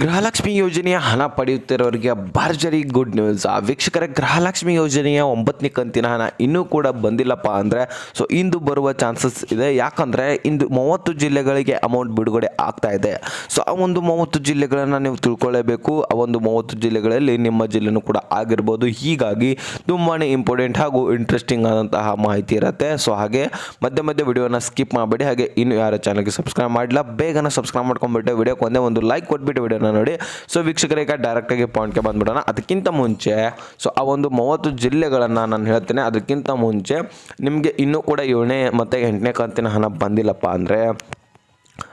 ಗೃಹಲಕ್ಷ್ಮಿ ಯೋಜನೆಯ ಹಣ ಪಡೆಯುತ್ತಿರೋರಿಗೆ ಭರ್ಜರಿ ಗುಡ್ ನ್ಯೂಸ್ ಆ ವೀಕ್ಷಕರ, ಗೃಹಲಕ್ಷ್ಮಿ ಯೋಜನೆಯ ಒಂಬತ್ತನೇ ಕಂತಿನ ಹಣ ಇನ್ನೂ ಕೂಡ ಬಂದಿಲ್ಲಪ್ಪ ಅಂದರೆ ಸೊ ಇಂದು ಬರುವ ಚಾನ್ಸಸ್ ಇದೆ. ಯಾಕಂದರೆ, ಇಂದು ಮೂವತ್ತು ಜಿಲ್ಲೆಗಳಿಗೆ ಅಮೌಂಟ್ ಬಿಡುಗಡೆ ಆಗ್ತಾ ಇದೆ. ಸೊ ಆ ಒಂದು ಮೂವತ್ತು ಜಿಲ್ಲೆಗಳನ್ನು ನೀವು ತಿಳ್ಕೊಳ್ಳೇಬೇಕು ಆ ಒಂದು ಮೂವತ್ತು ಜಿಲ್ಲೆಗಳಲ್ಲಿ ನಿಮ್ಮ ಜಿಲ್ಲೆನೂ ಕೂಡ ಆಗಿರ್ಬೋದು. ಹೀಗಾಗಿ ತುಂಬಾ ಇಂಪಾರ್ಟೆಂಟ್ ಹಾಗೂ ಇಂಟ್ರೆಸ್ಟಿಂಗ್ ಆದಂತಹ ಮಾಹಿತಿ ಇರುತ್ತೆ. ಸೊ ಹಾಗೆ ಮಧ್ಯೆ ಮಧ್ಯೆ ವಿಡಿಯೋನ ಸ್ಕಿಪ್ ಮಾಡಬೇಡಿ. ಹಾಗೆ ಇನ್ನು ಯಾರ ಚಾನಲ್ಗೆ ಸಬ್ಸ್ಕ್ರೈಬ್ ಮಾಡಿಲ್ಲ, ಬೇಗನೆ ಸಬ್ಸ್ಕ್ರೈಬ್ ಮಾಡ್ಕೊಂಡ್ಬಿಟ್ಟು ವಿಡಿಯೋಕ್ಕೆ ಒಂದೇ ಒಂದು ಲೈಕ್ ಕೊಟ್ಬಿಟ್ಟು ನೋಡಿ. ಸೊ ವೀಕ್ಷಕರಿಗೆ ಡೈರೆಕ್ಟಾಗಿ ಪಾಯಿಂಟ್ಗೆ ಬಂದ್ಬಿಡೋಣ. ಅದಕ್ಕಿಂತ ಮುಂಚೆ ಸೊ ಆ ಒಂದು ಮೂವತ್ತು ಜಿಲ್ಲೆಗಳನ್ನು ನಾನು ಹೇಳ್ತೇನೆ. ಅದಕ್ಕಿಂತ ಮುಂಚೆ, ನಿಮಗೆ ಇನ್ನೂ ಕೂಡ ಏಳನೇ ಮತ್ತು ಎಂಟನೇ ಕಂತಿನ ಹಣ ಬಂದಿಲ್ಲಪ್ಪ ಅಂದರೆ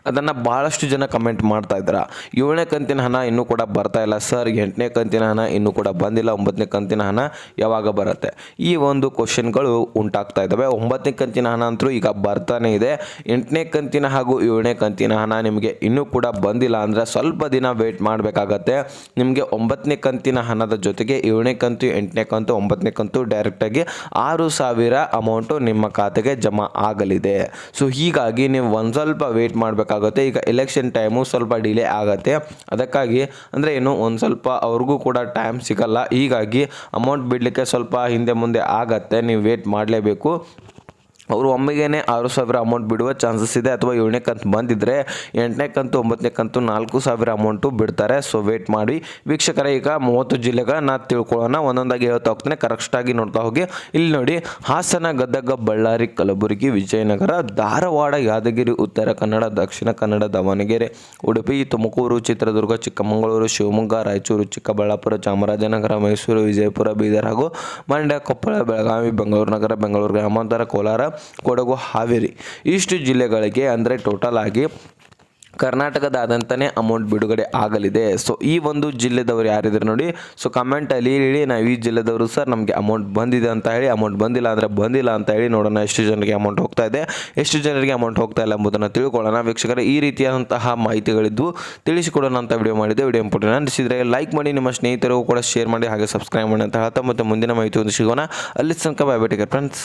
ಅದನ್ನು ಭಾಳಷ್ಟು ಜನ ಕಮೆಂಟ್ ಮಾಡ್ತಾ ಇದ್ದಾರೆ? ಏಳನೇ ಕಂತಿನ ಹಣ ಇನ್ನೂ ಕೂಡ ಬರ್ತಾ ಇಲ್ಲ ಸರ್ ಎಂಟನೇ ಕಂತಿನ ಹಣ ಇನ್ನೂ ಕೂಡ ಬಂದಿಲ್ಲ. ಒಂಬತ್ತನೇ ಕಂತಿನ ಹಣ ಯಾವಾಗ ಬರುತ್ತೆ? ಈ ಒಂದು ಕ್ವಶನ್ಗಳು ಉಂಟಾಗ್ತಾ ಇದ್ದಾವೆ. ಒಂಬತ್ತನೇ ಕಂತಿನ ಹಣ ಅಂತೂ ಈಗ ಬರ್ತಾನೆ ಇದೆ. ಎಂಟನೇ ಕಂತಿನ ಹಾಗೂ ಏಳನೇ ಕಂತಿನ ಹಣ ನಿಮಗೆ ಇನ್ನೂ ಕೂಡ ಬಂದಿಲ್ಲ ಅಂದರೆ ಸ್ವಲ್ಪ ದಿನ ವೆಯ್ಟ್ ಮಾಡಬೇಕಾಗತ್ತೆ. ನಿಮಗೆ ಒಂಬತ್ತನೇ ಕಂತಿನ ಹಣದ ಜೊತೆಗೆ ಏಳನೇ ಕಂತು, ಎಂಟನೇ ಕಂತು, ಒಂಬತ್ತನೇ ಕಂತು ಡೈರೆಕ್ಟಾಗಿ ಆರು ಸಾವಿರ ಅಮೌಂಟು ನಿಮ್ಮ ಖಾತೆಗೆ ಜಮಾ ಆಗಲಿದೆ. ಸೊ ಹೀಗಾಗಿ ನೀವು ಒಂದು ಸ್ವಲ್ಪ ವೆಯ್ಟ್ ಮಾಡಬೇಕಾಗುತ್ತೆ. ಈಗ ಎಲೆಕ್ಷನ್ ಟೈಮು ಸ್ವಲ್ಪ ಡಿಲೇ ಆಗುತ್ತೆ. ಅದಕ್ಕಾಗಿ ಅಂದರೆ ಏನು, ಒಂದು ಸ್ವಲ್ಪ ಅವ್ರಿಗೂ ಕೂಡ ಟೈಮ್ ಸಿಗಲ್ಲ. ಹೀಗಾಗಿ ಅಮೌಂಟ್ ಬಿಡಲಿಕ್ಕೆ ಸ್ವಲ್ಪ ಹಿಂದೆ ಮುಂದೆ ಆಗತ್ತೆ. ನೀವು ವೇಟ್ ಮಾಡಲೇಬೇಕು. ಅವರು ಒಮ್ಮೆಗೇ ಆರು ಸಾವಿರ ಅಮೌಂಟ್ ಬಿಡುವ ಚಾನ್ಸಸ್ ಇದೆ ಅಥವಾ ಏಳನೇ ಕಂತು ಬಂದಿದ್ದರೆ ಎಂಟನೇ ಕಂತು, ಒಂಬತ್ತನೇ ಕಂತು ನಾಲ್ಕು ಸಾವಿರ ಅಮೌಂಟು ಬಿಡ್ತಾರೆ. ಸೊ ವೇಟ್ ಮಾಡಿ. ವೀಕ್ಷಕರ, ಈಗ ಮೂವತ್ತು ಜಿಲ್ಲೆಗಳನ್ನ ತಿಳ್ಕೊಳ್ಳೋಣ. ಒಂದೊಂದಾಗಿ ಹೇಳ್ತಾ ಹೋಗ್ತಾನೆ. ಕರೆಕ್ಟಾಗಿ ನೋಡ್ತಾ ಹೋಗಿ. ಇಲ್ಲಿ ನೋಡಿ, ಹಾಸನ, ಗದಗ, ಬಳ್ಳಾರಿ, ಕಲಬುರಗಿ, ವಿಜಯನಗರ, ಧಾರವಾಡ, ಯಾದಗಿರಿ, ಉತ್ತರ ಕನ್ನಡ, ದಕ್ಷಿಣ ಕನ್ನಡ, ದಾವಣಗೆರೆ, ಉಡುಪಿ, ತುಮಕೂರು, ಚಿತ್ರದುರ್ಗ, ಚಿಕ್ಕಮಗಳೂರು, ಶಿವಮೊಗ್ಗ, ರಾಯಚೂರು, ಚಿಕ್ಕಬಳ್ಳಾಪುರ, ಚಾಮರಾಜನಗರ, ಮೈಸೂರು, ವಿಜಯಪುರ, ಬೀದರ್ ಹಾಗೂ ಮಂಡ್ಯ, ಕೊಪ್ಪಳ, ಬೆಳಗಾವಿ, ಬೆಂಗಳೂರು ನಗರ, ಬೆಂಗಳೂರು ಗ್ರಾಮಾಂತರ, ಕೋಲಾರ ಕೊಡಗು ಹಾವೇರಿ. ಇಷ್ಟು ಜಿಲ್ಲೆಗಳಿಗೆ ಅಂದರೆ ಟೋಟಲ್ ಆಗಿ ಕರ್ನಾಟಕದಾದಂತನೇ ಅಮೌಂಟ್ ಬಿಡುಗಡೆ ಆಗಲಿದೆ. ಸೊ ಈ ಒಂದು ಜಿಲ್ಲೆದವರು ಯಾರಿದ್ರು ನೋಡಿ ಸೊ ಕಮೆಂಟಲ್ಲಿ ಹೇಳಿ, ನಾವು ಈ ಜಿಲ್ಲೆದವರು ಸರ್ ನಮಗೆ ಅಮೌಂಟ್ ಬಂದಿದೆ ಅಂತ ಹೇಳಿ ಅಮೌಂಟ್ ಬಂದಿಲ್ಲ ಅಂದರೆ ಬಂದಿಲ್ಲ ಅಂತ ಹೇಳಿ ನೋಡೋಣ ಎಷ್ಟು ಜನರಿಗೆ ಅಮೌಂಟ್ ಹೋಗ್ತಾ ಇದೆ. ಎಷ್ಟು ಜನರಿಗೆ ಅಮೌಂಟ್ ಹೋಗ್ತಾ ಇಲ್ಲ ಎಂಬುದನ್ನು ತಿಳ್ಕೊಳ್ಳೋಣ. ವೀಕ್ಷಕರೇ, ಈ ರೀತಿಯಾದಂತಹ ಮಾಹಿತಿಗಳಿದ್ದು ತಿಳಿಸಿಕೊಡೋಣ ಅಂತ ವಿಡಿಯೋ ಮಾಡಿದೆ. ವಿಡಿಯೋ ಇಂಪಾರ್ಟೆಂಟ್ ಅನಿಸಿದರೆ ಲೈಕ್ ಮಾಡಿ, ನಿಮ್ಮ ಸ್ನೇಹಿತರಿಗೂ ಕೂಡ ಶೇರ್ ಮಾಡಿ, ಹಾಗೆ ಸಬ್ಸ್ಕ್ರೈಬ್ ಮಾಡಿ ಅಂತ ಹೇಳ್ತಾ ಮತ್ತು ಮುಂದಿನ ಮಾಹಿತಿ ಒಂದು ಸಿಗೋಣ. ಅಲ್ಲಿ ತನಕ ಬೈ ಟೇಕರ್ ಫ್ರೆಂಡ್ಸ್